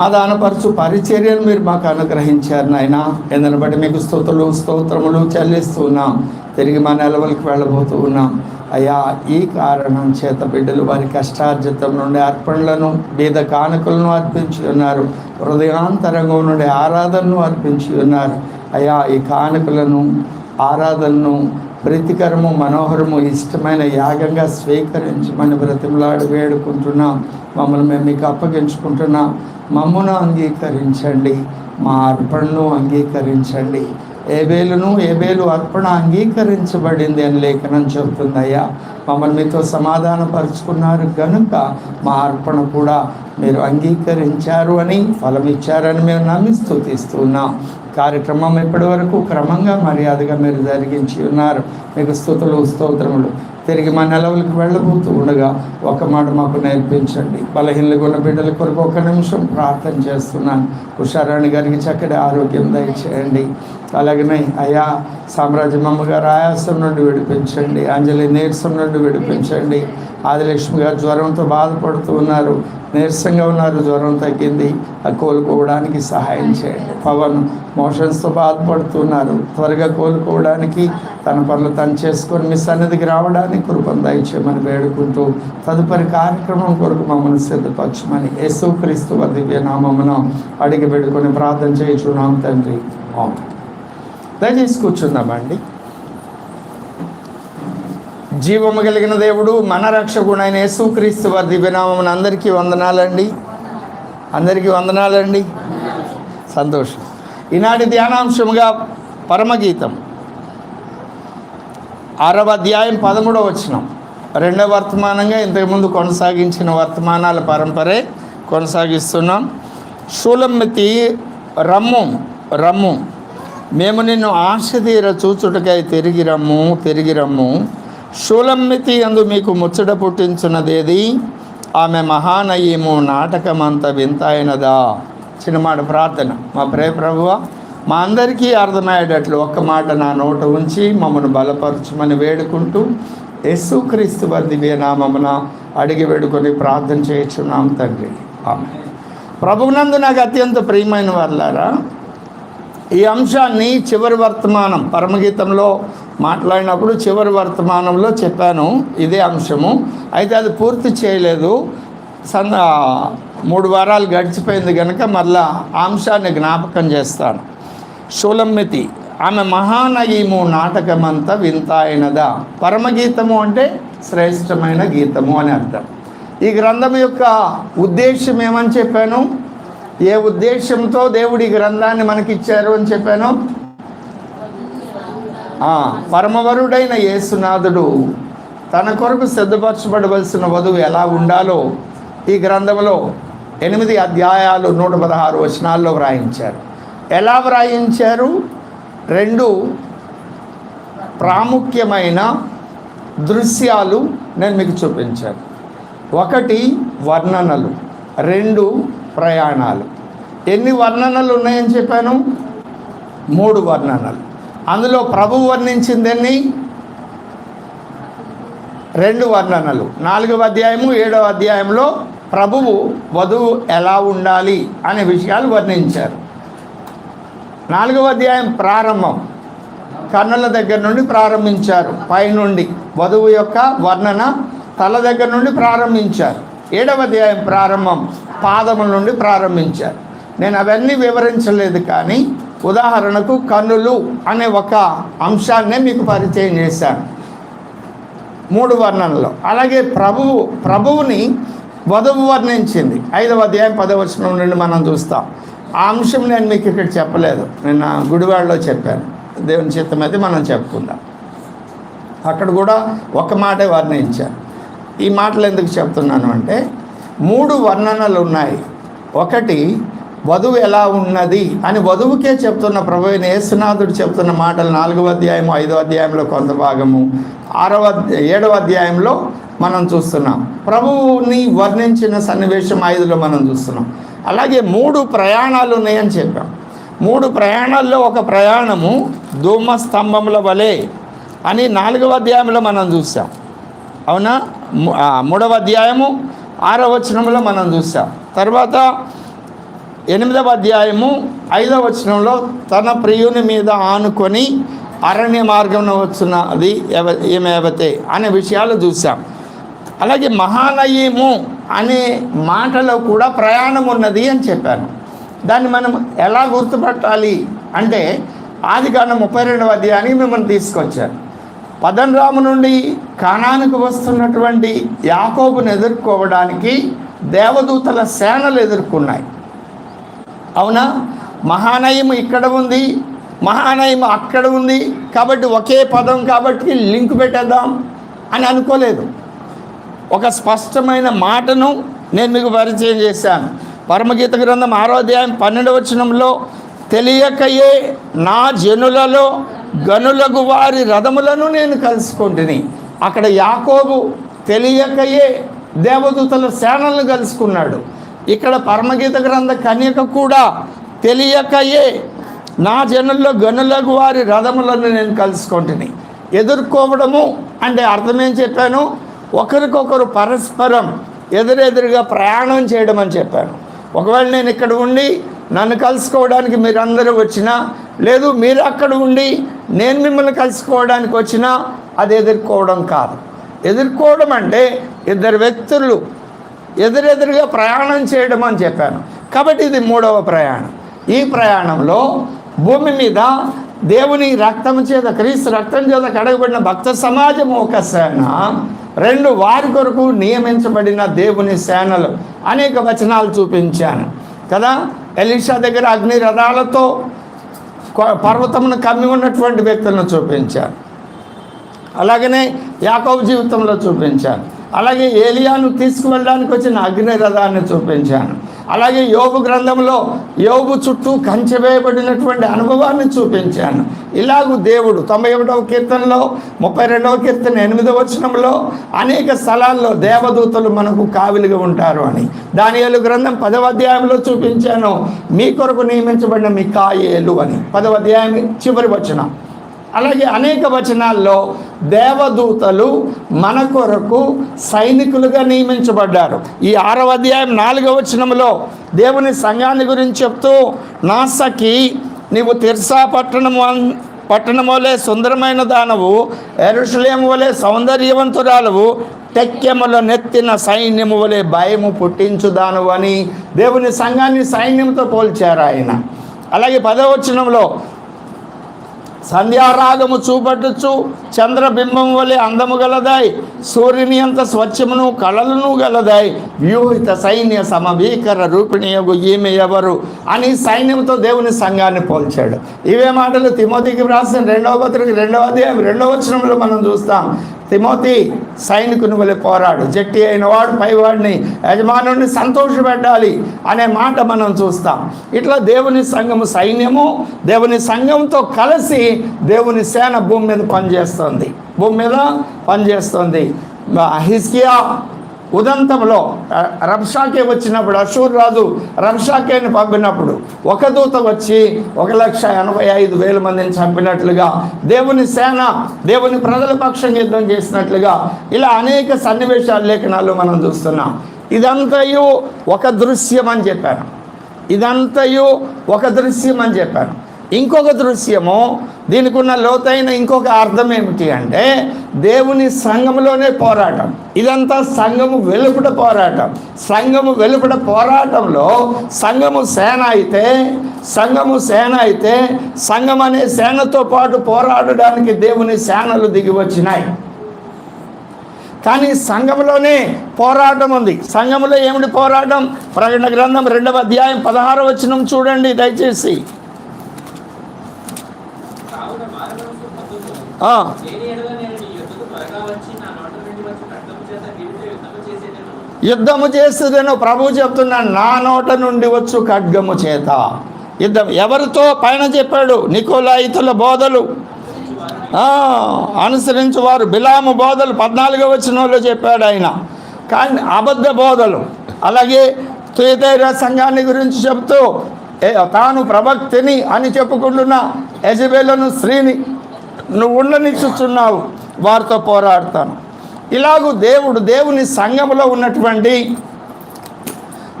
ఆదానపరచు పరిచర్యలు మీరు మాకు అనుగ్రహించారు నాయన. ఎందుని బట్టి మీకు స్థుతులు స్తోత్రములు చెల్లిస్తున్నాం తిరిగి మా నెలవులకు వెళ్ళబోతూ ఉన్నాం. అయ్యా ఈ కారణం చేత బిడ్డలు వారి కష్టార్జితం నుండి అర్పణలను బీద కానుకలను అర్పించి ఉన్నారు. హృదయాంతరంగం నుండి ఆరాధనను అర్పించి ఉన్నారు. అయ్యా ఈ కానుకలను ఆరాధనను ప్రీతికరము మనోహరము ఇష్టమైన యాగంగా స్వీకరించమని బ్రతిమలాడు వేడుకుంటున్నాం. మమ్మల్ని మేము మీకు అప్పగించుకుంటున్నాం. మమ్మను అంగీకరించండి. మా అర్పణను అంగీకరించండి. ఏబేలును ఏబేలు అర్పణ అంగీకరించబడింది అని లేఖనం చెబుతుందయ్యా. మమ్మల్ని మీతో సమాధానపరుచుకున్నారు కనుక మా అర్పణ కూడా మీరు అంగీకరించారు అని ఫలం ఇచ్చారని మేము నమ్మి స్థుతిస్తున్నాం కార్యక్రమం ఇప్పటివరకు క్రమంగా మర్యాదగా మీరు జరిగించి ఉన్నారు. మీకు స్థుతులు స్తోత్రములు. తిరిగి మా నెలవులకు వెళ్ళబోతూ ఉండగా ఒక మాట మాకు నేర్పించండి. బలహీనలు ఉన్న బిడ్డల కొరకు ఒక నిమిషం ప్రార్థన చేస్తున్నాను. ఉషారాణి గారికి చక్కటి ఆరోగ్యం దయచేయండి. అలాగనే అయా సామ్రాజ్యం అమ్మగారు ఆయాసం నుండి విడిపించండి. అంజలి నీరసం నుండి విడిపించండి. ఆదిలక్ష్మి గారు జ్వరంతో బాధపడుతూ ఉన్నారు. నీరసంగా ఉన్నారు. జ్వరం తగ్గింది. ఆ కోలుకోవడానికి సహాయం చేయండి. పవన్ మోషన్స్తో బాధపడుతున్నారు త్వరగా కోలుకోవడానికి తన పనులు తను చేసుకొని మీ సన్నిధికి రావడానికి కృపను దయచేయమని వేడుకుంటూ తదుపరి కార్యక్రమం కొరకు మమ్మల్ని సిద్ధపరచమని యేసుక్రీస్తు వారి దివ్య నామమున అడిగి పెట్టుకొని ప్రార్థన చేయించున్నాం తండ్రి. దయచేసి కూర్చుందామండి. జీవము కలిగిన దేవుడు మన రక్షకుడైన యేసుక్రీస్తు వారి దివ్యనామం అందరికీ వందనాలండి. అందరికీ వందనాలండి. సంతోషం. ఈనాటి ధ్యానాంశముగా పరమగీతం. ఆరవ అధ్యాయం పదమూడవ వచ్చినాం రెండవ వర్తమానంగా ఇంతకుముందు కొనసాగించిన వర్తమానాల పరంపరే కొనసాగిస్తున్నాం. షూలమ్మితి రమ్ము రమ్ము. మేము నిన్ను ఆశ తీర చూచుటకై తిరిగి రమ్ము తిరిగి రమ్ము. షూలమ్మితి అందు మీకు ముచ్చట పుట్టించున్నదేది? ఆమె మహానయము నాటకమంత వింతైనదా చిన్నమాట ప్రార్థన. మా ప్రే ప్రభువ మా అందరికీ అర్థమయ్యేటట్లు ఒక్క మాట నా నోట ఉంచి మమ్మను బలపరచమని వేడుకుంటూ యేసుక్రీస్తు వర్దివే దివ్య నామమున అడిగి వేడుకొని ప్రార్థన చేయించున్నాం తండ్రి. ఆమె ప్రభునందు నాకు అత్యంత ప్రియమైన వాళ్ళారా ఈ అంశాన్ని చివరి వర్తమానం పరమగీతంలో మాట్లాడినప్పుడు చివరి వర్తమానంలో చెప్పాను ఇదే అంశము. అయితే అది పూర్తి చేయలేదు. సంద మూడు వారాలు గడిచిపోయింది కనుక మళ్ళా అంశాన్ని జ్ఞాపకం చేస్తాను. షూలమ్మితి ఆమె మహానయీము నాటకమంతా వింతాయినదా? పరమగీతము అంటే శ్రేష్టమైన గీతము అని అర్థం. ఈ గ్రంథం యొక్క ఉద్దేశం ఏమని చెప్పాను? ఏ ఉద్దేశంతో దేవుడి ఈ గ్రంథాన్ని మనకిచ్చారు అని చెప్పాను? పరమవరుడైన యేసునాథుడు తన కొరకు సిద్ధపరచబడవలసిన వధువు ఎలా ఉండాలో ఈ గ్రంథంలో ఎనిమిది అధ్యాయాలు నూట పదహారు వచనాల్లో వ్రాయించారు. ఎలా వ్రాయించారు? రెండు ప్రాముఖ్యమైన దృశ్యాలు నేను మీకు చూపించాను. ఒకటి వర్ణనలు రెండు ప్రయాణాలు. ఎన్ని వర్ణనలు ఉన్నాయని చెప్పాను? మూడు వర్ణనలు. అందులో ప్రభు వర్ణించిందని రెండు వర్ణనలు. నాలుగవ అధ్యాయము ఏడవ అధ్యాయంలో ప్రభువు వధువు ఎలా ఉండాలి అనే విషయాలు వర్ణించారు. నాలుగవ అధ్యాయం ప్రారంభం. కన్నుల దగ్గర నుండి ప్రారంభించారు. పైనుండి వధువు యొక్క వర్ణన తల దగ్గర నుండి ప్రారంభించారు. ఏడవ అధ్యాయం ప్రారంభం పాదముల నుండి ప్రారంభించారు. నేను అవన్నీ వివరించలేదు కానీ ఉదాహరణకు కన్నులు అనే ఒక అంశాన్నే మీకు పరిచయం చేశాను. మూడు వర్ణనలో. అలాగే ప్రభువు ప్రభువుని వధువు వర్ణించింది. ఐదవ అధ్యాయం పదవచనం నుండి మనం చూస్తాం. ఆ అంశం నేను మీకు ఇక్కడ చెప్పలేదు. నిన్న గుడివాడలో చెప్పాను. దేవుని చిత్తం అయితే మనం చెప్పుకుందాం. అక్కడ కూడా ఒక మాటే వర్ణించాను ఈ మాటలు ఎందుకు చెప్తున్నాను అంటే మూడు వర్ణనలు ఉన్నాయి. ఒకటి వధువు ఎలా ఉన్నది? అని వధువుకే చెప్తున్న ప్రభు యేసునాథుడు చెప్తున్న మాటలు నాలుగవ అధ్యాయము ఐదవ అధ్యాయంలో కొంత భాగము. ఆరవ ఏడవ అధ్యాయంలో మనం చూస్తున్నాం. ప్రభువుని వర్ణించిన సన్నివేశం ఐదులో మనం చూస్తున్నాం. అలాగే మూడు ప్రయాణాలు ఉన్నాయని చెప్పాం. మూడు ప్రయాణాల్లో ఒక ప్రయాణము ధూమ స్తంభముల వలె అని నాలుగవ అధ్యాయంలో మనం చూసాం. అవునా? మూడవ అధ్యాయము ఆరవ వచనంలో మనం చూసాం. తర్వాత ఎనిమిదవ అధ్యాయము ఐదవ వచనంలో తన ప్రియుని మీద ఆనుకొని అరణ్య మార్గంలో వచ్చినది ఎవ ఏమేవతే అనే విషయాలు చూసాం అలాగే మహానయము అనే మాటలో కూడా ప్రయాణం ఉన్నది అని చెప్పాను దాన్ని మనం ఎలా గుర్తుపట్టాలి అంటే ఆది కాలం ముప్పై రెండవ అధ్యాయానికి మిమ్మల్ని తీసుకొచ్చారు. పదనరాము నుండి కానానికి వస్తున్నటువంటి యాకోబును ఎదుర్కోవడానికి దేవదూతల సేనలు ఎదుర్కొన్నాయి. అవునా? మహానయం ఇక్కడ ఉంది మహానయం అక్కడ ఉంది కాబట్టి ఒకే పదం కాబట్టి లింక్ పెట్టేద్దాం అని అనుకోలేదు. ఒక స్పష్టమైన మాటను నేను మీకు పరిచయం చేశాను. పరమగీత గ్రంథం ఆరోధ్యాయం పన్నెండు వచనంలో తెలియకయే నా జనులలో గనులకు వారి రథములను నేను కలుసుకుంటుని. అక్కడ యాకోబు తెలియకయే దేవదూతల సేనలను కలుసుకున్నాడు. ఇక్కడ పరమగీత గ్రంథ కన్యక కూడా తెలియకయే. నా జనుల్లో గనులకు వారి రథములను నేను కలుసుకుంటుని. ఎదుర్కోవడము అంటే అర్థం ఏం చెప్పాను? ఒకరికొకరు పరస్పరం ఎదురెదురుగా ప్రయాణం చేయడం అని చెప్పాను. ఒకవేళ నేను ఇక్కడ ఉండి నన్ను కలుసుకోవడానికి మీరందరూ వచ్చినా లేదు మీరు అక్కడ ఉండి నేను మిమ్మల్ని కలుసుకోవడానికి వచ్చినా అది ఎదుర్కోవడం కాదు. ఎదుర్కోవడం అంటే ఇద్దరు వ్యక్తులు ఎదురెదురుగా ప్రయాణం చేయడం అని చెప్పాను. కాబట్టి ఇది మూడవ ప్రయాణం. ఈ ప్రయాణంలో భూమి మీద దేవుని రక్తం చేత క్రీస్తు రక్తం చేత కడగబడిన భక్త సమాజం ఒక సేన. రెండు వారి కొరకు నియమించబడిన దేవుని సేనలు. అనేక వచనాలు చూపించాను. కదా? ఎలీషా దగ్గర అగ్ని రథాలతో పర్వతమును కమ్మి ఉన్నటువంటి వ్యక్తులను చూపించాను. అలాగనే యాకవ్ జీవితంలో చూపించాను. అలాగే ఏలియాను తీసుకువెళ్ళడానికి వచ్చిన అగ్నిరథాన్ని చూపించాను. అలాగే యోగు గ్రంథంలో యోగు చుట్టూ కంచె వేయబడినటువంటి అనుభవాన్ని చూపించాను. ఇలాగూ దేవుడు తొంభై ఒకటవ కీర్తనలో ముప్పై రెండవ కీర్తన ఎనిమిదవ వచనంలో అనేక స్థలాల్లో దేవదూతలు మనకు కావిలిగా ఉంటారు అని. దానియేలు గ్రంథం పదవ అధ్యాయంలో చూపించాను. మీ కొరకు నియమించబడిన మీ కాయేలు అని. పదవ అధ్యాయం చివరి వచనం. అలాగే అనేక వచనాల్లో దేవదూతలు మన కొరకు సైనికులుగా నియమించబడ్డారు. ఈ ఆరవ అధ్యాయం నాలుగవ వచనంలో దేవుని సంఘాన్ని గురించి చెప్తూ నాసకి నీవు తిర్సా పట్టణం పట్టణం వలె సుందరమైన దానవు ఎరుషులేము వలె సౌందర్యవంతురాలవు టెక్కెముల నెత్తిన సైన్యము వలె భయము పుట్టించు దానవు అని దేవుని సంఘాన్ని సైన్యంతో పోల్చారు ఆయన. అలాగే పదవచనంలో సంధ్యారాగము చూపట్టుచు చంద్రబింబం వలె అందము గలదాయి. సూర్యుని అంత స్వచ్ఛమును కళలను గలదాయి. వ్యూహిత సైన్య సమభీకర రూపిణియగు ఈమె ఎవరు అని సైన్యంతో దేవుని సంఘాన్ని పోల్చాడు. ఇవే మాటలు తిమోతికి వ్రాసిన రెండవ పత్రిక రెండవ అధ్యాయం రెండవ వచనంలో మనం చూస్తాం. తిమోతి సైనికుని వలె పోరాడు. జట్టి అయిన వాడు పైవాడిని యజమానుడిని సంతోషపెట్టాలి అనే మాట మనం చూస్తాం. ఇట్లా దేవుని సంఘము సైన్యము దేవుని సంఘంతో కలిసి దేవుని సేన భూమి మీద పనిచేస్తుంది. భూమి మీద పనిచేస్తుంది. హిస్కియా ఉదంతంలో రంషాకే రబ్షాకే వచ్చినప్పుడు అశూర్ రాజు రంషాకేని పంపినప్పుడు ఒక దూత వచ్చి ఒక లక్ష ఎనభై ఐదు వేల మందిని చంపినట్లుగా దేవుని సేన దేవుని ప్రజల పక్షం యుద్ధం చేసినట్లుగా ఇలా అనేక సన్నివేశాల లేఖనాలు మనం చూస్తున్నాం. ఇదంతయు ఒక దృశ్యం అని చెప్పాను. ఇదంతయు ఒక దృశ్యం అని చెప్పాను. ఇంకొక దృశ్యము దీనికి ఉన్న లోతైన ఇంకొక అర్థం ఏమిటి అంటే దేవుని సంఘములోనే పోరాటం. ఇదంతా సంఘము వెలుపట పోరాటం. సంఘము వెలుపట పోరాటంలో సంఘము సేన అయితే సంఘము సేన అయితే సంఘం అనే సేనతో పాటు పోరాడడానికి దేవుని సేనలు దిగి వచ్చినాయి. కానీ సంఘంలోనే పోరాటం ఉంది. సంఘంలో ఏమిటి పోరాటం? ప్రకటన గ్రంథం రెండవ అధ్యాయం పదహారవ వచనం చూడండి దయచేసి కావున మారవలసిన పద్ధతులు ఆ, లేని ఎడల నేను నీ యొద్దకు త్వరగా వచ్చి నా నోట నుండి వచ్చి ఖడ్గము చేత నీటితో యుద్ధము చేసేదను చేస్తుందేనో ప్రభు చెప్తున్నాను నా నోట నుండి వచ్చు ఖడ్గము చేత. యుద్ధం ఎవరితో పైన చెప్పాడు? నికోలాయితుల బోధలు. అనుసరించు వారు బిలాము బోధలు పద్నాలుగో వాళ్ళు చెప్పాడు ఆయన. కానీ అబద్ధ బోధలు. అలాగే తుయతైర సంఘాన్ని గురించి చెప్తూ ఏ, తాను ప్రభక్తిని అని చెప్పుకుంటున్న యజబేలను స్త్రీని నువ్వు ఉండనిచ్చుచున్నావు వారితో పోరాడతాను. ఇలాగూ దేవుడు దేవుని సంఘములో ఉన్నటువంటి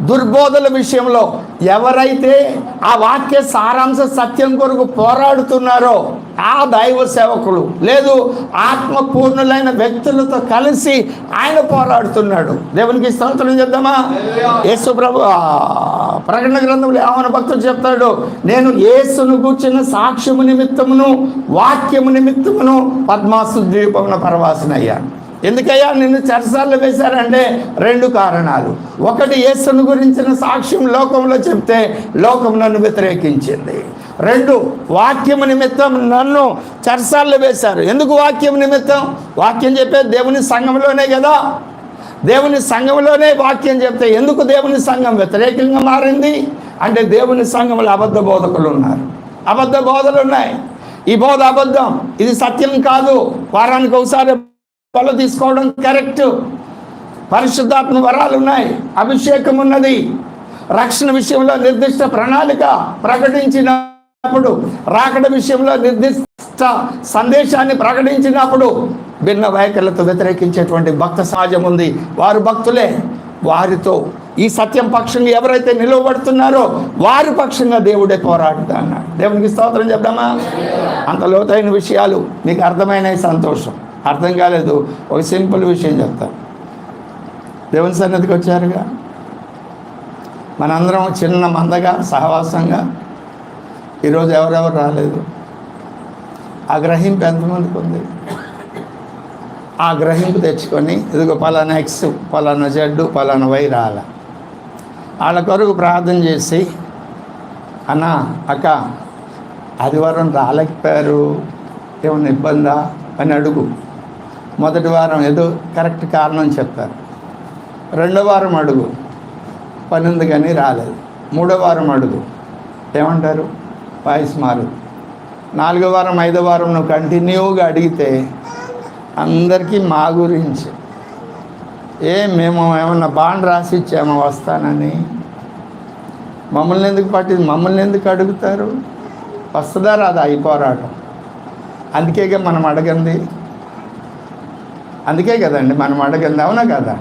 దుర్బోధల విషయంలో ఎవరైతే ఆ వాక్య సారాంశ సత్యం కొరకు పోరాడుతున్నారో ఆ దైవ సేవకులు లేదు ఆత్మపూర్ణులైన వ్యక్తులతో కలిసి ఆయన పోరాడుతున్నాడు. దేవునికి స్తోత్రం చేద్దామా యేసు ప్రభు ప్రకటన గ్రంథంలో ఆహ్వాన భక్తుడు చెప్తాడు నేను యేసును కూర్చున్న సాక్ష్యము నిమిత్తమును వాక్యము నిమిత్తమును పద్మాసు ద్వీపమున పరవాసనయ్యాను ఎందుకయ్యా నిన్ను చెరసాల్లో వేశారంటే రెండు కారణాలు. ఒకటి యేసును గురించిన సాక్ష్యం లోకంలో చెప్తే లోకం నన్ను వ్యతిరేకించింది. రెండు వాక్యం నిమిత్తం నన్ను చెరసాల్లో వేశారు. ఎందుకు వాక్యం నిమిత్తం? వాక్యం చెప్పే దేవుని సంఘంలోనే కదా. దేవుని సంఘంలోనే వాక్యం చెప్తే ఎందుకు దేవుని సంఘం వ్యతిరేకంగా మారింది? అంటే దేవుని సంఘంలో అబద్ధ బోధకులు ఉన్నారు. అబద్ధ బోధలు ఉన్నాయి. ఈ బోధ అబద్ధం. ఇది సత్యం కాదు. వారానికి ఒకసారి పళ్ళు తీసుకోవడం కరెక్ట్. పరిశుద్ధాత్మ వరాలు ఉన్నాయి. అభిషేకం ఉన్నది. రక్షణ విషయంలో నిర్దిష్ట ప్రణాళిక ప్రకటించినప్పుడు రాకడ విషయంలో నిర్దిష్ట సందేశాన్ని ప్రకటించినప్పుడు భిన్న వైఖరులతో వ్యతిరేకించేటువంటి భక్త సహజం ఉంది. వారు భక్తులే. వారితో ఈ సత్యం పక్షంగా ఎవరైతే నిలవబడుతున్నారో వారి పక్షంగా దేవుడే పోరాడుతా అన్నాడు. దేవునికి స్తోత్రం చెప్దామా? అంత లోతైన విషయాలు. మీకు అర్థమైన సంతోషం. అర్థం కాలేదు. ఒక సింపుల్ విషయం చెప్తాను దేవుని సన్నిధికి వచ్చారుగా. మనందరం చిన్న మందగా సహవాసంగా ఈరోజు ఎవరెవరు రాలేదు. ఆ గ్రహింపు ఎంతమందికి ఉంది? ఆ గ్రహింపు తెచ్చుకొని ఇదిగో పలానా ఎక్స్ పలానా జడ్డు పలానా వై రాల. వాళ్ళ కొరకు ప్రార్థన చేసి అన్న అక్క ఆదివారం రాలేకపోయారు. ఏమన్నా ఇబ్బందా? అని అడుగు. మొదటి వారం ఏదో కరెక్ట్ కారణం చెప్తారు. రెండో వారం అడుగు. పని ఉంది కానీ రాలేదు. మూడో వారం అడుగు. ఏమంటారు? వాయిస్ మారు నాలుగో వారం ఐదో వారం నువ్వు కంటిన్యూగా అడిగితే అందరికీ మా గురించి. ఏ మేము ఏమన్నా బాండ్ రాసి ఇచ్చామో వస్తానని? మమ్మల్ని ఎందుకు పట్టింది మమ్మల్ని ఎందుకు అడుగుతారు? వస్తుందా రాదా ఈ పోరాటం? అందుకేగా మనం అడగండి అందుకే కదండి మనం అడగంది అవునా కదా?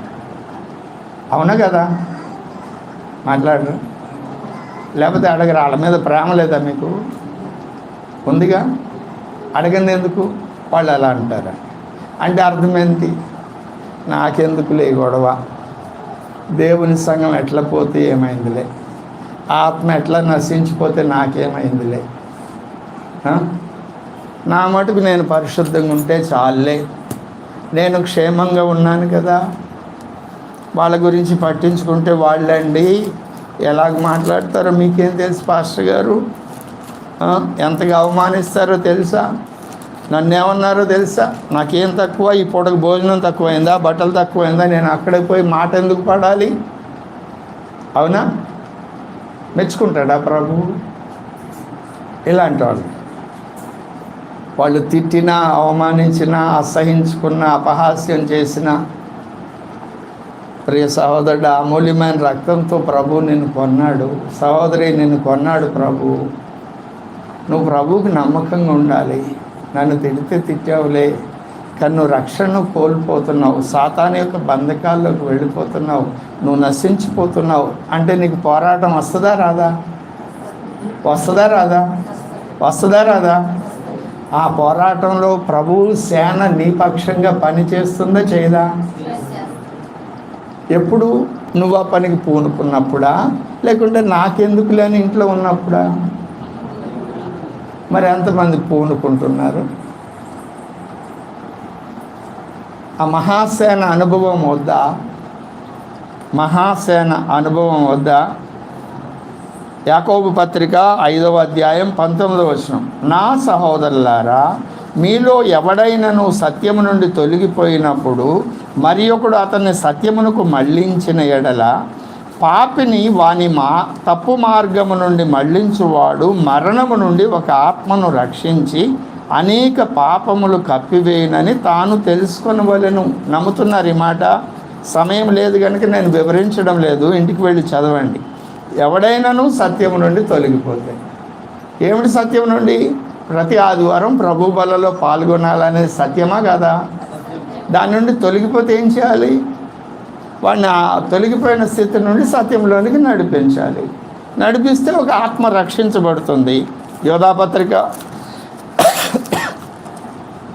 అవునా కదా? మాట్లాడరు. లేకపోతే అడగరు వాళ్ళ మీద ప్రేమ లేదా మీకు? ఉందిగా? అడగింది ఎందుకు వాళ్ళు అలా అంటారా? అంటే అర్థమేంటి నాకెందుకులే గొడవ? దేవుని సంఘం ఎట్లా పోతే ఏమైందిలే? ఆత్మ ఎట్లా నశించిపోతే నాకేమైందిలే? నా మటుకు నేను పరిశుద్ధంగా ఉంటే చాలే నేను క్షేమంగా ఉన్నాను కదా. వాళ్ళ గురించి పట్టించుకుంటే వాళ్ళండి. ఎలాగ మాట్లాడతారో మీకేం తెలుసు పాస్టర్ గారు? ఎంతగా అవమానిస్తారో తెలుసా? నన్ను ఏమన్నారో తెలుసా? నాకేం తక్కువ? ఈ పూటకు భోజనం తక్కువైందా? బట్టలు తక్కువైందా? నేను అక్కడికి పోయి మాట ఎందుకు పడాలి? అవునా? మెచ్చుకుంటాడా ప్రభు? ఇలాంటి వాళ్ళు. వాళ్ళు తిట్టినా అవమానించినా అసహించుకున్న అపహాస్యం చేసిన ప్రియ సహోదరుడు అమూల్యమైన రక్తంతో ప్రభు నిన్ను కొన్నాడు. సహోదరి నిన్ను కొన్నాడు ప్రభు. నువ్వు ప్రభువుకి నమ్మకంగా ఉండాలి. నన్ను తిడితే తిట్టావులే. కానీ నువ్వు రక్షణను కోల్పోతున్నావు. సాతాన్ యొక్క బంధకాల్లోకి వెళ్ళిపోతున్నావు. నువ్వు నశించిపోతున్నావు. అంటే నీకు పోరాటం వస్తుందా రాదా? వస్తుందా రాదా? వస్తుందా రాదా? ఆ పోరాటంలో ప్రభువు సేన నీపక్షంగా పనిచేస్తుందా చేయదా? ఎప్పుడు నువ్వు ఆ పనికి పూనుకున్నప్పుడా? లేకుంటే నాకెందుకు లేని ఇంట్లో ఉన్నప్పుడా? మరి ఎంతమంది పూనుకుంటున్నారు? ఆ మహాసేన అనుభవం వద్దా? మహాసేన అనుభవం వద్దా? యాకోబు పత్రిక ఐదవ అధ్యాయం పంతొమ్మిదవ వచనం. నా సహోదరులారా మీలో ఎవడైనను సత్యము నుండి తొలగిపోయినప్పుడు మరి ఒకడు అతన్ని సత్యమునకు మళ్ళించిన ఎడల పాపిని వాని మా తప్పు మార్గము నుండి మళ్ళించువాడు మరణము నుండి ఒక ఆత్మను రక్షించి అనేక పాపములు కప్పివేయనని తాను తెలుసుకొనవలెను. నమ్ముతున్నారు ఈ మాట? సమయం లేదు కనుక నేను వివరించడం లేదు. ఇంటికి వెళ్ళి చదవండి. ఎవడైనాను సత్యము నుండి తొలగిపోతే ఏమిటి సత్యం నుండి? ప్రతి ఆదివారం ప్రభు బలలో పాల్గొనాలనేది సత్యమా కదా? దాని నుండి తొలగిపోతే ఏం చేయాలి? వాడిని ఆ తొలగిపోయిన స్థితి నుండి సత్యంలోనికి నడిపించాలి. నడిపిస్తే ఒక ఆత్మ రక్షించబడుతుంది. యోధాపత్రిక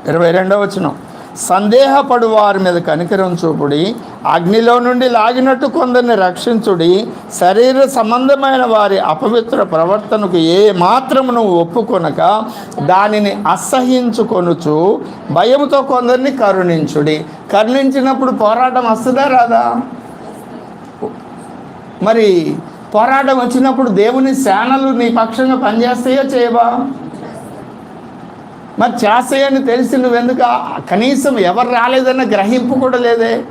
ఇరవై రెండవ వచనం. సందేహపడు వారి మీద కనికరం చూపుడి అగ్నిలో నుండి లాగినట్టు కొందరిని రక్షించుడి. శరీర సంబంధమైన వారి అపవిత్ర ప్రవర్తనకు ఏ మాత్రమును ఒప్పుకొనక దానిని అసహించుకొనుచు భయంతో కొందరిని కరుణించుడి. కరుణించినప్పుడు పోరాటం వస్తుందా రాదా? మరి పోరాటం వచ్చినప్పుడు దేవుని సేనలు నీ పక్షంగా పనిచేస్తాయో చేయవా? మరి చేస్తాయని తెలిసి నువ్వెందుకు కనీసం ఎవరు రాలేదన్న గ్రహింపు కూడా లేదే.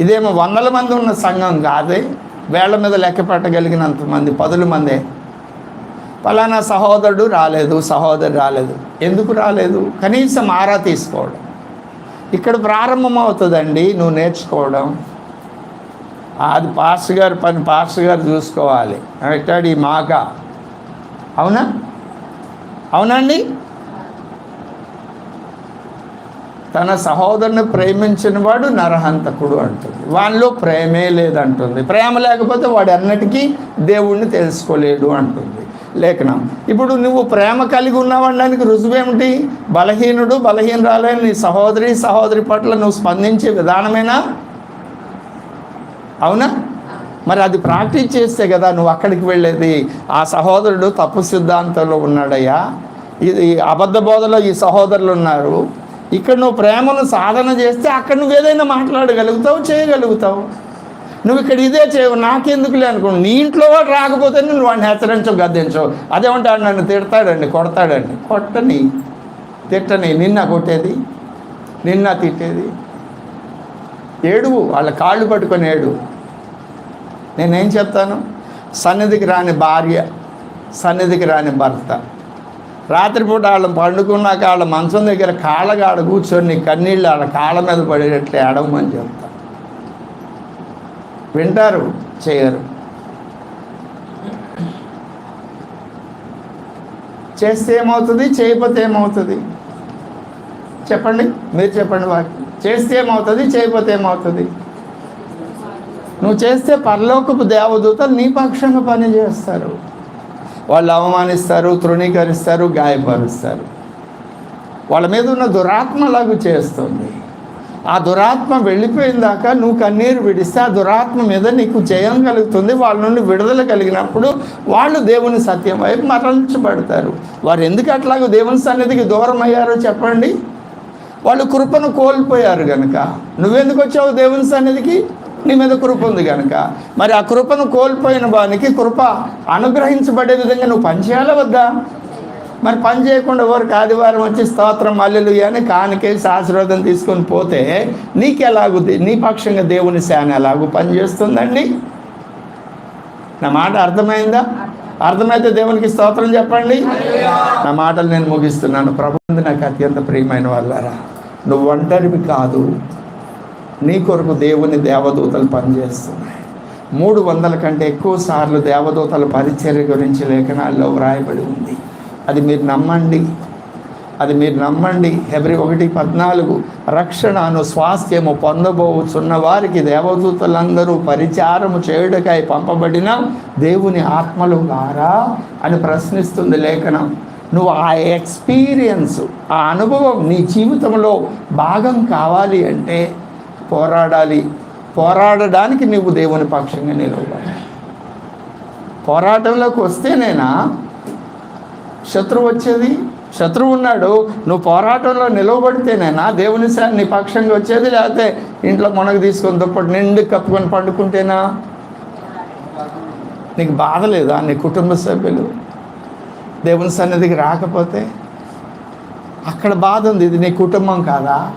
ఇదేమో వందల మంది ఉన్న సంఘం కాదే. వేళ్ళ మీద లెక్క పెట్టగలిగినంత మంది పదుల మందే. పలానా సహోదరుడు రాలేదు సహోదరు రాలేదు. ఎందుకు రాలేదు? కనీసం ఆరా తీసుకోవడం. ఇక్కడ ప్రారంభమవుతుందండి నువ్వు నేర్చుకోవడం. అది పాస్టర్ గారి పని పాస్టర్ గారు చూసుకోవాలి. అంటాడు ఈ మాక. అవునా? అవునండి తన సహోదరుని ప్రేమించిన వాడు నరహంతకుడు అంటుంది. వానిలో ప్రేమే లేదంటుంది. ప్రేమ లేకపోతే వాడు అన్నిటికీ దేవుణ్ణి తెలుసుకోలేడు అంటుంది లేఖనం. ఇప్పుడు నువ్వు ప్రేమ కలిగి ఉన్నావనడానికి రుజువేమిటి? బలహీనుడు బలహీనరాలైన నీ సహోదరి సహోదరి పట్ల నువ్వు స్పందించే విధానమేనా? అవునా? మరి అది ప్రాక్టీస్ చేస్తే కదా నువ్వు అక్కడికి వెళ్ళేది. ఆ సహోదరుడు తప్పు సిద్ధాంతంలో ఉన్నాడయ్యా. ఇది అబద్ధ బోధలో ఈ సహోదరులు ఉన్నారు. ఇక్కడ నువ్వు ప్రేమను సాధన చేస్తే అక్కడ నువ్వు ఏదైనా మాట్లాడగలుగుతావు చేయగలుగుతావు. నువ్వు ఇక్కడ ఇదే చేయవు నాకెందుకులే అనుకో నీ ఇంట్లో వాడు రాకపోతే నువ్వు వాడిని హెచ్చరించవు గద్దించవు. అదేమంటాడు నన్ను తిడతాడండి కొడతాడండి. కొట్టని తిట్టని. నిన్న కొట్టేది నిన్న తిట్టేది. ఏడువు వాళ్ళ కాళ్ళు పట్టుకొని ఏడు నేనేం చెప్తాను? సన్నిధికి రాని భార్య సన్నిధికి రాని భర్త. రాత్రిపూట వాళ్ళు పండుకున్నాక వాళ్ళ మంచం దగ్గర కాళ్ళగాడ కూర్చొని కన్నీళ్ళు వాళ్ళ కాళ్ళ మీద పడేటట్లు ఏడవమని చెప్తా. వింటారు చేయరు. చేస్తే ఏమవుతుంది? చేయకపోతే ఏమవుతుంది? చెప్పండి మీరు చెప్పండి వాకి చేస్తే ఏమవుతుంది? చేయకపోతే ఏమవుతుంది? నువ్వు చేస్తే పరలోకపు దేవదూతలు నీ పక్షంగా పని చేస్తారు. వాళ్ళు అవమానిస్తారు తృణీకరిస్తారు గాయపరుస్తారు. వాళ్ళ మీద ఉన్న దురాత్మలాగా చేస్తుంది. ఆ దురాత్మ వెళ్ళిపోయిన దాకా నువ్వు కన్నీరు విడిస్తే ఆ దురాత్మ మీద నీకు జయం కలుగుతుంది. వాళ్ళ నుండి విడుదల కలిగినప్పుడు వాళ్ళు దేవుని సత్యం వైపు మరల్చబడతారు. వారు ఎందుకు అట్లాగో దేవుని సన్నిధికి దూరం అయ్యారో చెప్పండి. వాళ్ళు కృపను కోల్పోయారు కనుక నువ్వెందుకు వచ్చావు దేవుని సన్నిధికి? నీ మీద కృప ఉంది కనుక మరి ఆ కృపను కోల్పోయిన వానికి కృప అనుగ్రహించబడే విధంగా నువ్వు పనిచేయాలా వద్దా? మరి పని చేయకుండా ఎవరికి ఆదివారం వచ్చి స్తోత్రం మల్లెలు అని కానికేసి ఆశీర్వాదం తీసుకొని పోతే నీకెలాగు నీ పక్షంగా దేవుని సేన ఎలాగూ పనిచేస్తుందండి నా మాట అర్థమైందా? అర్థమైతే దేవునికి స్తోత్రం చెప్పండి. నా మాటలు నేను ముగిస్తున్నాను. ప్రభు నాకు అత్యంత ప్రియమైన వాళ్ళారా నువ్వు ఒంటరివి కాదు. నీ కొరకు దేవుని దేవదూతలు పనిచేస్తున్నాయి. మూడు వందల కంటే ఎక్కువ సార్లు దేవదూతల పరిచర్య గురించి లేఖనాల్లో వ్రాయబడి ఉంది. అది మీరు నమ్మండి. అది మీరు నమ్మండి. హెబ్రి ఒకటి పద్నాలుగు రక్షణను స్వాస్థ్యము పొందబోచున్న వారికి దేవదూతలందరూ పరిచారము చేయుటకై పంపబడిన దేవుని ఆత్మలు గారా అని ప్రశ్నిస్తుంది లేఖనం. నువ్వు ఆ ఎక్స్పీరియన్స్ ఆ అనుభవం నీ జీవితంలో భాగం కావాలి అంటే పోరాడాలి. పోరాడడానికి నువ్వు దేవుని పక్షంగా నిలవాలి పోరాటంలోకి వస్తేనేనా శత్రువు వచ్చేది? శత్రువు ఉన్నాడు. నువ్వు పోరాటంలో నిలవబడితేనేనా దేవుని నీ పక్షంగా వచ్చేది? లేకపోతే ఇంట్లో మనకు తీసుకొని దుప్పటి నిండు కప్పుకొని పండుకుంటేనా? నీకు బాధ లేదా? నీ కుటుంబ సభ్యులు దేవుని సన్నిధికి రాకపోతే? అక్కడ బాధ ఉంది. ఇది నీ కుటుంబం కాదా?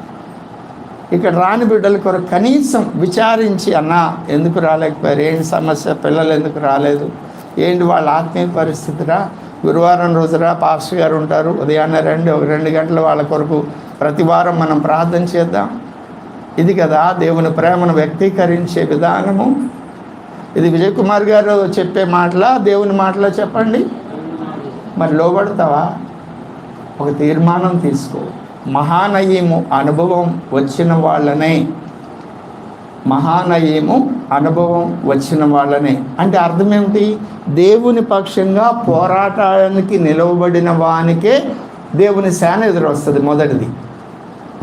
ఇక్కడ రాని బిడ్డల కొరకు కనీసం విచారించి అన్న ఎందుకు రాలేకపోయారు? ఏంటి సమస్య? పిల్లలు ఎందుకు రాలేదు? ఏంటి వాళ్ళ ఆత్మీయ పరిస్థితిరా? గురువారం రోజురా పాస్టర్ గారు ఉంటారు. ఉదయాన్నే రండి ఒక రెండు గంటల వాళ్ళ కొరకు ప్రతి వారం మనం ప్రార్థన చేద్దాం. ఇది కదా దేవుని ప్రేమను వ్యక్తీకరించే విధానము. ఇది విజయ్ కుమార్ గారు చెప్పే మాటలా దేవుని మాటలా చెప్పండి. మరి లోబడతావా? ఒక తీర్మానం తీసుకో. మహానయము అనుభవం వచ్చిన వాళ్ళనే. మహానయము అనుభవం వచ్చిన వాళ్ళనే. అంటే అర్థం ఏమిటి దేవుని పక్షంగా పోరాటానికి నిలవబడిన వానికే దేవుని సేన ఎదురొస్తుంది మొదటిది.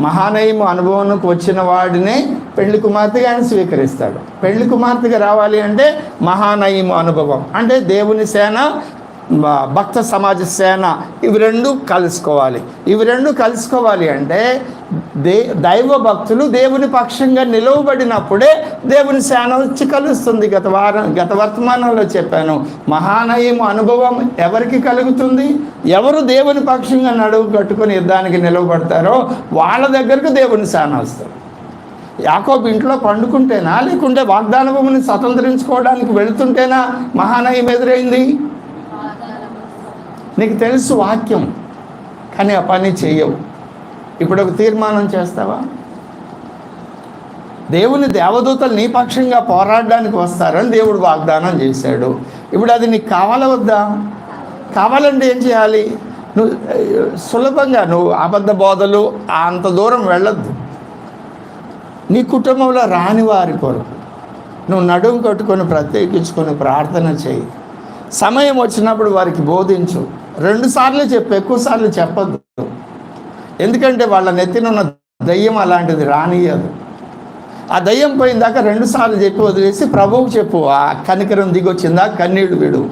మహానయము అనుభవంలోకి వచ్చిన వాడినే పెళ్ళి కుమార్తెగా ఆయన స్వీకరిస్తాడు. పెళ్ళి కుమార్తెగా రావాలి అంటే మహానయము అనుభవం. అంటే దేవుని సేన భక్త సమాజ సేన ఇవి రెండు కలుసుకోవాలి. ఇవి రెండు కలుసుకోవాలి అంటే దే దైవ భక్తులు దేవుని పక్షంగా నిలవబడినప్పుడే దేవుని సేన వచ్చి కలుస్తుంది. గత వారం గత వర్తమానంలో చెప్పాను మహానయము అనుభవం ఎవరికి కలుగుతుంది? ఎవరు దేవుని పక్షంగా నడువు కట్టుకొని యుద్ధానికి నిలవబడతారో వాళ్ళ దగ్గరకు దేవుని సేన వస్తుంది. యాకోబు ఇంట్లో పండుకుంటేనా? లేకుంటే వాగ్దాన భూమిని స్వతంత్రించుకోవడానికి వెళుతుంటేనా మహానయం ఎదురైంది? నీకు తెలుసు వాక్యం కానీ ఆ పని చెయ్యవు. ఇప్పుడు ఒక తీర్మానం చేస్తావా? దేవుని దేవదూతలు నీ పక్షంగా పోరాడడానికి వస్తారని దేవుడు వాగ్దానం చేశాడు. ఇప్పుడు అది నీకు కావాలా వద్దా? కావాలంటే ఏం చేయాలి? నువ్వు సులభంగా నువ్వు అబద్ధ బోధలు అంత దూరం వెళ్ళొద్దు. నీ కుటుంబంలో రాని వారి కొరకు నువ్వు నడుము కట్టుకొని ప్రత్యేకించుకొని ప్రార్థన చేయి. సమయం వచ్చినప్పుడు వారికి బోధించు. రెండు సార్లు చెప్పు ఎక్కువ సార్లు చెప్పద్దు. ఎందుకంటే వాళ్ళ నెత్తినున్న దయ్యం అలాంటిది రానియదు ఆ దయ్యం పోయిందాక రెండు సార్లు చెప్పి వదిలేసి ప్రభువుకు చెప్పు ఆ కనికరం దిగొచ్చిందా కన్నీడు విడు.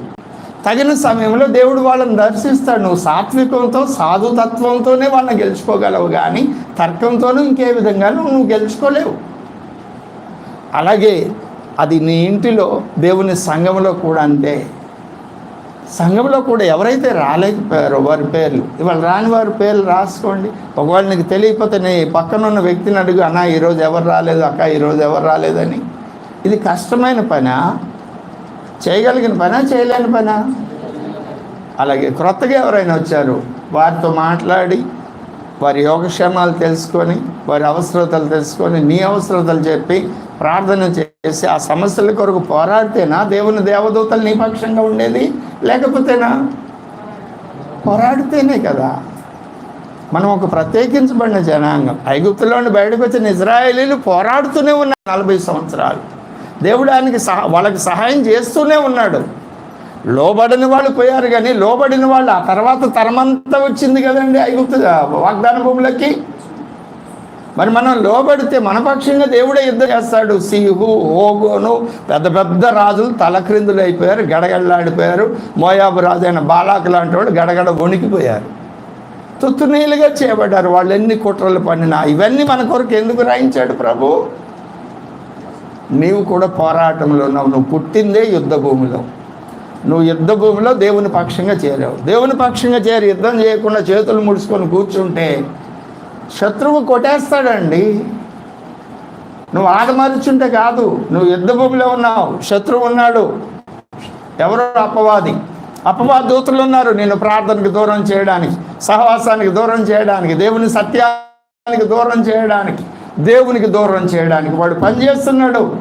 తగిన సమయంలో దేవుడు వాళ్ళని దర్శిస్తాడు. నువ్వు సాత్వికంతో సాధుతత్వంతోనే వాళ్ళని గెలుచుకోగలవు కానీ తర్కంతోనూ ఇంకే విధంగానూ నువ్వు గెలుచుకోలేవు. అలాగే అది నీ ఇంటిలో దేవుని సంఘంలో కూడా అంతే. సంఘంలో కూడా ఎవరైతే రాలేకపోయారో వారి పేర్లు ఇవాళ రాని వారి పేర్లు రాసుకోండి. ఒకవేళ నీకు తెలియకపోతే నీ పక్కన ఉన్న వ్యక్తిని అడుగు అన్న ఈరోజు ఎవరు రాలేదు అక్క ఈరోజు ఎవరు రాలేదని. ఇది కష్టమైన పనా? చేయగలిగిన పనా చేయలేని పనా? అలాగే క్రొత్తగా ఎవరైనా వచ్చారు వారితో మాట్లాడి వారి యోగక్షేమాలు తెలుసుకొని వారి అవసరతలు తెలుసుకొని నీ అవసరతలు చెప్పి ప్రార్థన చేసి ఆ సమస్యల కొరకు పోరాడితేనా దేవుని దేవదూతలు నీ పక్షంగా ఉండేది? లేకపోతేనా? పోరాడితేనే కదా. మనం ఒక ప్రత్యేకించబడిన జనాంగం. ఐగుప్తులోని బయటకు వచ్చిన ఇజ్రాయేలీలు పోరాడుతూనే ఉన్నారు నలభై సంవత్సరాలు. దేవుడానికి సహా సహ వాళ్ళకి సహాయం చేస్తూనే ఉన్నాడు. లోబడిన వాళ్ళు పోయారు కానీ లోబడిన వాళ్ళు ఆ తర్వాత తరమంతా వచ్చింది కదండి ఐగుప్తు వాగ్దాన భూములకి. మరి మనం లోబడితే మన పక్షంగా దేవుడే యుద్ధం చేస్తాడు. సిహు ఓగోను పెద్ద పెద్ద రాజులు తలక్రిందులు అయిపోయారు గడగడలాడిపోయారు. మోయాబు రాజు అయిన బాలాకు లాంటి వాడు గడగడ వణికిపోయారు. తుత్తునీలుగా చేయబడ్డారు. వాళ్ళు ఎన్ని కుట్రలు పన్నినా ఇవన్నీ మన కొరకు ఎందుకు రాయించాడు ప్రభు? నీవు కూడా పోరాటంలో ఉన్నావు. నువ్వు పుట్టిందే యుద్ధ భూమిలో. నువ్వు యుద్ధ భూమిలో దేవుని పక్షంగా చేరావు. దేవుని పక్షంగా చేరి యుద్ధం చేయకుండా చేతులు ముడుచుకొని కూర్చుంటే శత్రువు కొట్టేస్తాడండి. నువ్వు ఆడమరుచుంటే కాదు నువ్వు యుద్ధ భూమిలో ఉన్నావు శత్రువు ఉన్నాడు. ఎవరు అపవాది? అపవాద దూతలు ఉన్నారు నేను ప్రార్థనకు దూరం చేయడానికి సహవాసానికి దూరం చేయడానికి దేవుని సత్యానికి దూరం చేయడానికి దేవునికి దూరం చేయడానికి. వాడు పనిచేస్తున్నాడు.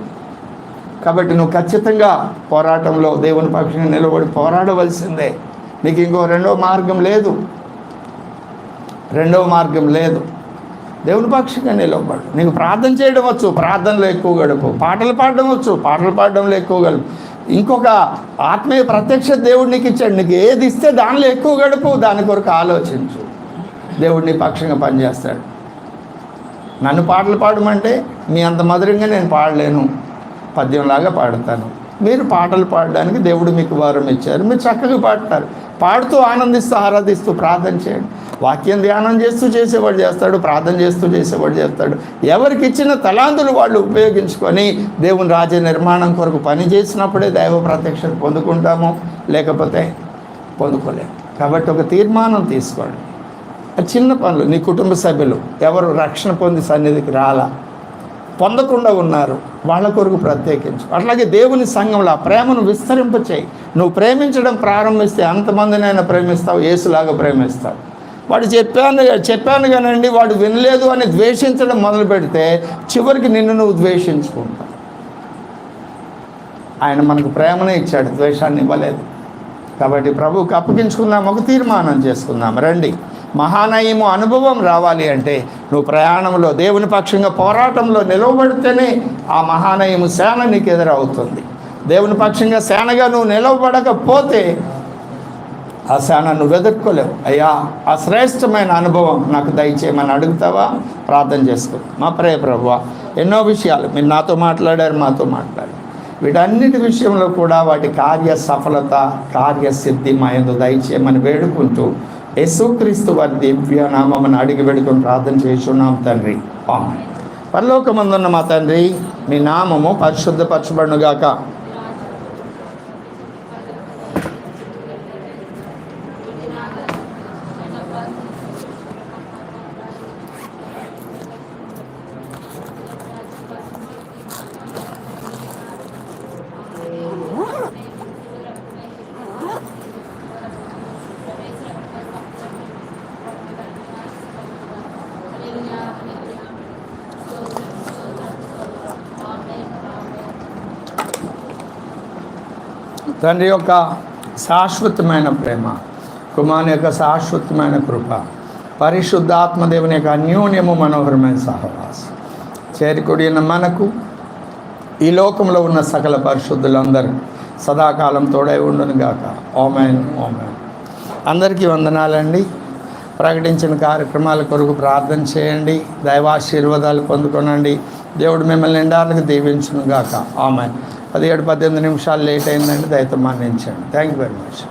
కాబట్టి నువ్వు ఖచ్చితంగా పోరాటంలో దేవుని పక్షంగా నిలబడి పోరాడవలసిందే. నీకు ఇంకో రెండో మార్గం లేదు. రెండవ మార్గం లేదు. దేవుని పక్షంగా నిలబడు. నీకు ప్రార్థన చేయడం వచ్చు ప్రార్థనలో ఎక్కువ గడుపు. పాటలు పాడడం వచ్చు పాటలు పాడడంలో ఎక్కువ గడుపు. ఇంకొక ఆత్మీయ ప్రత్యక్ష దేవుడు నీకు ఇచ్చాడు. నీకు ఏది ఇస్తే దానిలో ఎక్కువ గడుపు దాని కొరకు ఆలోచించు. దేవుడిని పక్షంగా పనిచేస్తాడు. నన్ను పాటలు పాడమంటే మీ అంత మధురంగా నేను పాడలేను. పద్యంలాగా పాడతాను. మీరు పాటలు పాడడానికి దేవుడు మీకు వారం ఇచ్చారు. మీరు చక్కగా పాడతారు. పాడుతూ ఆనందిస్తూ ఆరాధిస్తూ ప్రార్థన చేయండి. వాక్యం ధ్యానం చేస్తూ చేసేవాడు చేస్తాడు ప్రార్థన చేస్తూ చేసేవాడు చేస్తాడు. ఎవరికి ఇచ్చిన తలాంతులు వాళ్ళు ఉపయోగించుకొని దేవుని రాజ్య నిర్మాణం కొరకు పని చేసినప్పుడే దైవ ప్రత్యక్షత పొందుకుంటాము లేకపోతే పొందుకోలేము. కాబట్టి ఒక తీర్మానం తీసుకోండి. చిన్న పనులు నీ కుటుంబ సభ్యులు ఎవరు రక్షణ పొంది సన్నిధికి రాలా? పొందకుండా ఉన్నారు. వాళ్ళ కొరకు ప్రత్యేకించు. అట్లాగే దేవుని సంఘంలో ఆ ప్రేమను విస్తరింపచేయి. నువ్వు ప్రేమించడం ప్రారంభిస్తే అంతమందినైనా ప్రేమిస్తావు ఏసులాగా ప్రేమిస్తావు. వాడు చెప్పాను చెప్పాను కానండి వాడు వినలేదు అని ద్వేషించడం మొదలు పెడితే చివరికి నిన్ను నువ్వు ద్వేషించుకుంటావు. ఆయన మనకు ప్రేమనే ఇచ్చాడు ద్వేషాన్ని ఇవ్వలేదు. కాబట్టి ప్రభువుకి అప్పగించుకుందాం ఒక తీర్మానం చేసుకుందాం. రండి. మహానయము అనుభవం రావాలి అంటే నువ్వు ప్రయాణంలో దేవుని పక్షంగా పోరాటంలో నిలవబడితేనే ఆ మహానయము సేన నీకు ఎదురవుతుంది. దేవుని పక్షంగా సేనగా నువ్వు నిలవబడకపోతే ఆ సేన నువ్వు ఎదుర్కోలేవు. అయ్యా ఆ శ్రేష్టమైన అనుభవం నాకు దయచేయమని అడుగుతావా? ప్రార్థన చేసుకో మా ప్రే ప్రభు ఎన్నో విషయాలు మీరు నాతో మాట్లాడారు మాతో మాట్లాడారు. వీటన్నిటి విషయంలో కూడా వాటి కార్య సఫలత కార్యసిద్ధి మా ఎందు దయచేయమని వేడుకుంటూ యేసుక్రీస్తు వారి దివ్య నామని అడిగి పెడుకుని ప్రార్థన చేస్తున్నాం తండ్రి. పరలోకమందున్న మా తండ్రి మీ నామము పరిశుద్ధపరచబడుగాక తండ్రి యొక్క శాశ్వతమైన ప్రేమ కుమారుని యొక్క శాశ్వతమైన కృప పరిశుద్ధాత్మదేవుని యొక్క అన్యోన్యము మనోహరమైన సహవాసం చేరికొడిన మనకు ఈ లోకంలో ఉన్న సకల పరిశుద్ధులందరూ సదాకాలం తోడై ఉండును గాక. ఓమెన్ ఓమెన్ అందరికీ వందనాలండి. ప్రకటించిన కార్యక్రమాల కొరకు ప్రార్థన చేయండి. దైవాశీర్వాదాలు పొందుకోనండి. దేవుడు మిమ్మల్ని నిండాలకు దీవించును గాక. ఆమె పదిహేడు పద్దెనిమిది నిమిషాలు లేట్ అయిందంటే దయతో మన్నించండి థ్యాంక్ యూ వెరీ మచ్